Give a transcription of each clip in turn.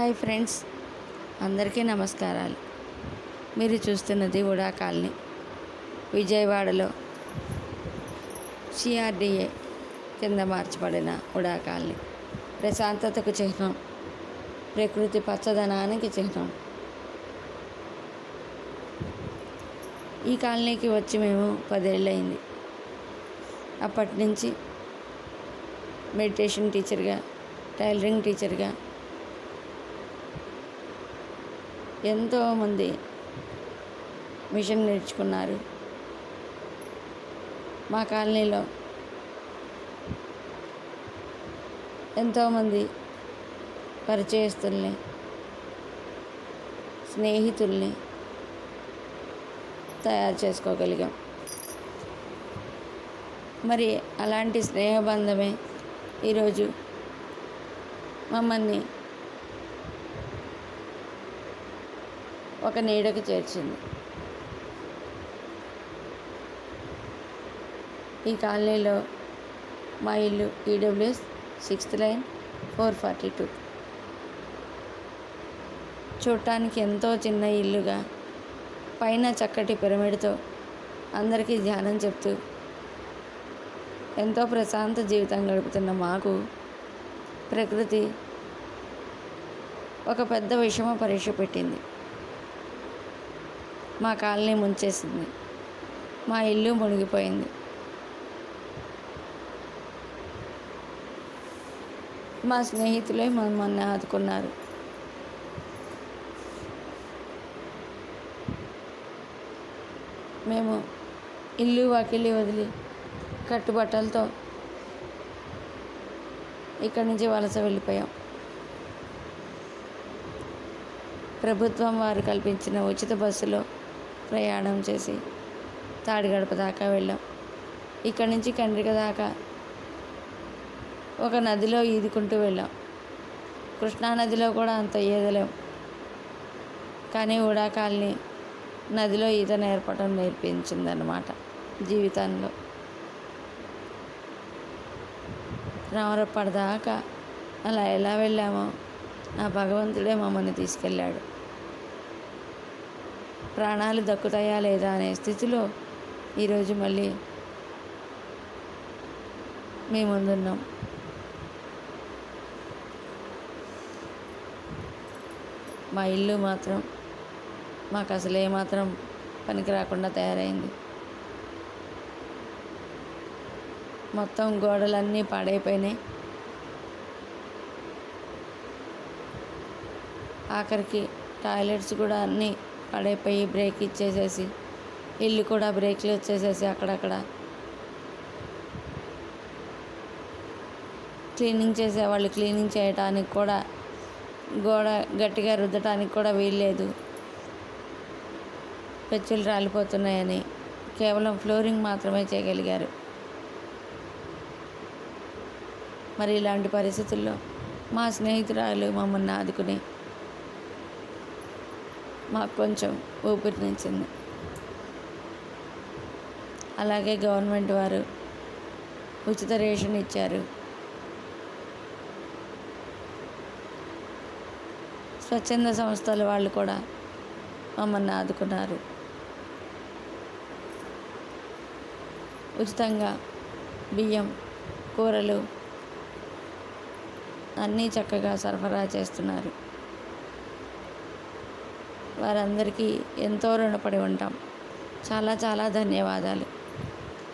Hi friends. అందరికీ నమస్కారాలు. మీరు చూస్తున్నది ఉడా కాలనీ విజయవాడలో సిఆర్డిఏ కింద మార్చబడిన ఉడా కాలనీ. ప్రశాంతతకు చిహ్నం ప్రకృతి పచ్చదనానికి చిహ్నం. ఈ కాలనీకి వచ్చి మేము పదేళ్ళయింది. అప్పటి నుంచి మెడిటేషన్ టీచర్గా టైలరింగ్ టీచర్గా ఎంతోమంది మిషన్ నేర్చుకున్నారు. మా కాలనీలో ఎంతోమంది పరిచయస్తుల్ని స్నేహితుల్ని తయారు చేసుకోగలిగాం. మరి అలాంటి స్నేహబంధమే ఈరోజు మమ్మల్ని ఒక నీడకు చేర్చింది. ఈ కాలనీలో మా ఇల్లు EWS sixth line four forty two. చూడటానికి ఎంతో చిన్న ఇల్లుగా పైన చక్కటి పిరమిడ్తో అందరికీ ధ్యానం చెప్తూ ఎంతో ప్రశాంత జీవితం గడుపుతున్న మాకు ప్రకృతి ఒక పెద్ద విషమ పరీక్ష పెట్టింది. మా కాలనీ ముంచేసింది. మా ఇల్లు మునిగిపోయింది. మా స్నేహితులే మమ్మల్ని ఆదుకున్నారు. మేము ఇల్లు వాకిలి వదిలి కట్టుబట్టలతో ఇక్కడి నుంచి వలస వెళ్ళిపోయాం. ప్రభుత్వం వారు కల్పించిన ఉచిత బస్సులో ప్రయాణం చేసి తాడిగడప దాకా వెళ్ళాం. ఇక్కడి నుంచి కండ్రిక దాకా ఒక నదిలో ఈదుకుంటూ వెళ్ళాం. కృష్ణానదిలో కూడా అంత ఈదలేం. కానీ ఉడా నదిలో ఈత నేర్పడం నేర్పించిందన్నమాట జీవితంలో. రామరప్పటిదాకా అలా ఎలా వెళ్ళామో ఆ భగవంతుడే మమ్మల్ని తీసుకెళ్ళాడు. ప్రాణాలు దక్కుతాయా లేదా అనే స్థితిలో ఈరోజు మళ్ళీ మీ ముందున్నాం. మా ఇల్లు మాత్రం మాకు అసలు ఏమాత్రం పనికి రాకుండా తయారైంది. మొత్తం గోడలన్నీ పాడైపోయినాయి. ఆఖరికి టాయిలెట్స్ కూడా అన్నీ పడైపోయి బ్రేక్ ఇచ్చేసేసి ఇల్లు కూడా బ్రేక్లు వచ్చేసేసి అక్కడక్కడ. క్లీనింగ్ చేసేవాళ్ళు క్లీనింగ్ చేయడానికి కూడా గోడ గట్టిగా రుద్దటానికి కూడా వీల్లేదు. పెచ్చులు రాలిపోతున్నాయని కేవలం ఫ్లోరింగ్ మాత్రమే చేయగలిగారు. మరి ఇలాంటి పరిస్థితుల్లో మా స్నేహితురాలు మమ్మల్ని ఆదుకుని మాకు కొంచెం ఊపిరినిచ్చింది అలాగే గవర్నమెంట్ వారు ఉచిత రేషన్ ఇచ్చారు. స్వచ్ఛంద సంస్థల వాళ్ళు కూడా మమ్మల్ని ఆదుకున్నారు. ఉచితంగా బియ్యం కూరలు అన్నీ చక్కగా సరఫరా చేస్తున్నారు. వారందరికీ ఎంతో రుణపడి ఉంటాం. చాలా చాలా ధన్యవాదాలు.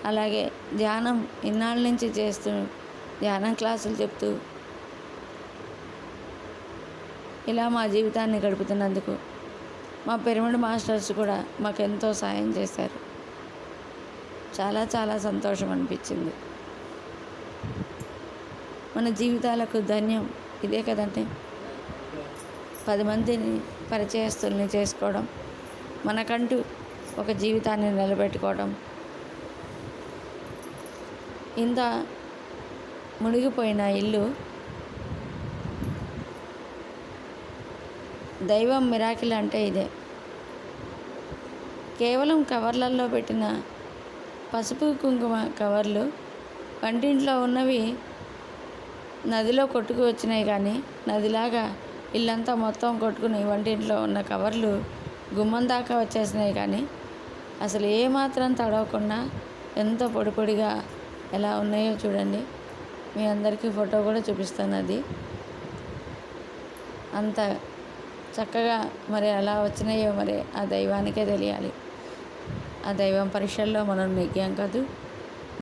అలాగే ధ్యానం ఇన్నాళ్ళ నుంచి చేస్తూ ధ్యానం క్లాసులు చెప్తూ ఇలా మా జీవితాన్ని గడుపుతున్నందుకు మా పిరమిడ్ మాస్టర్స్ కూడా మాకెంతో సాయం చేశారు. చాలా చాలా సంతోషం అనిపించింది. మన జీవితాలకు ధన్యం ఇదే కదండి పది మందిని పరిచయస్తుల్ని చేసుకోవడం మనకంటూ ఒక జీవితాన్ని నిలబెట్టుకోవడం. ఇంత మునిగిపోయిన ఇల్లు దైవం మిరాకిల్ అంటే ఇదే. కేవలం కవర్లలో పెట్టిన పసుపు కుంకుమ కవర్లు వంటింట్లో ఉన్నవి నదిలో కొట్టుకు వచ్చినాయి కానీ నదిలాగా ఇల్లంతా మొత్తం కొట్టుకుని వంటింట్లో ఉన్న కవర్లు గుమ్మం దాకా వచ్చేసినాయి కానీ అసలు ఏమాత్రం తడవకుండా ఎంత పొడి పొడిగా ఎలా ఉన్నాయో చూడండి. మీ అందరికీ ఫోటో కూడా చూపిస్తాను అది. అంత చక్కగా మరి ఎలా వచ్చినాయో మరి ఆ దైవానికే తెలియాలి. ఆ దైవం పరీక్షల్లో మనం నెగ్గాం కాదు.